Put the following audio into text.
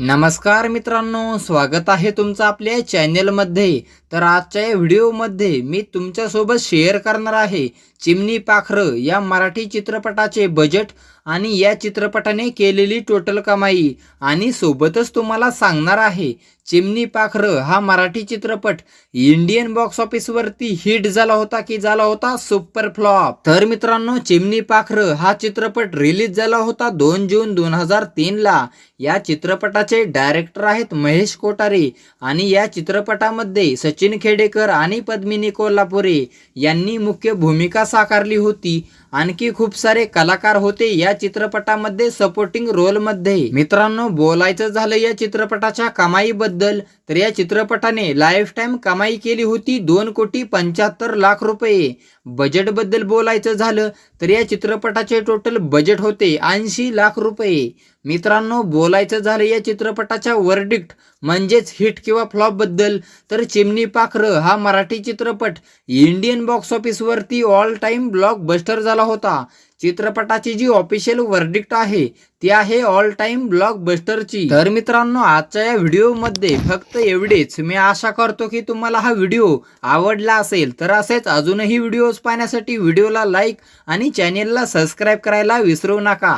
नमस्कार मित्रांनो स्वागत आहे तुमचं आपल्या चॅनेलमध्ये. तर आजच्या या व्हिडिओमध्ये मी तुमच्यासोबत शेअर करणार आहे चिमणी पाखरं या मराठी चित्रपटाचे बजेट आणि या चित्रपटाने केलेली टोटल कमाई. आणि सोबतच तुम्हाला सांगणार आहे चिमणी पाखरं हा मराठी चित्रपट. इंडियन बॉक्स ऑफिसवरती हिट झाला होता की झाला होता? सुपर फ्लॉप तर मित्रांनो चिमणी पाखरं हा चित्रपट रिलीज झाला होता दोन जून दोन हजार तीन ला. या चित्रपटाचे डायरेक्टर आहेत महेश कोठारे आणि या चित्रपटामध्ये सचिन खेडेकर आणि पद्मिनी कोल्हापुरे यांनी मुख्य भूमिका साकारली होती. आणखी खूप सारे कलाकार होते या चित्रपटामध्ये सपोर्टिंग रोलमध्ये मित्रांनो बोलायचं झालं या चित्रपटाच्या कमाईबद्दल तर या चित्रपटाने लाईफ टाईम कमाई केली होती दोन कोटी पंच्याहत्तर लाख रुपये. बजेटबद्दल बोलायचं झालं तर या चित्रपटाचे टोटल बजेट होते ऐंशी लाख रुपये. मित्रांनो बोलायचं झालं या चित्रपटाच्या वर्डिक्ट म्हणजेच हिट किंवा फ्लॉपबद्दल तर चिमणी पाखरं हा मराठी चित्रपट इंडियन बॉक्स ऑफिसवरती ऑल टाइम ब्लॉकबस्टर झाला होता. चित्रपटाची जी ऑफिशियल वर्डिक्ट आहे ती आहे ऑल टाइम ब्लॉकबस्टरची तर मित्रांनो आजच्या या व्हिडिओमध्ये फक्त एवढेच. मी आशा करतो की तुम्हाला हा व्हिडिओ आवडला असेल तर असेच अजूनही व्हिडिओज पाहण्यासाठी व्हिडिओला लाईक आणि चॅनेलला सबस्क्राईब करायला विसरू नका.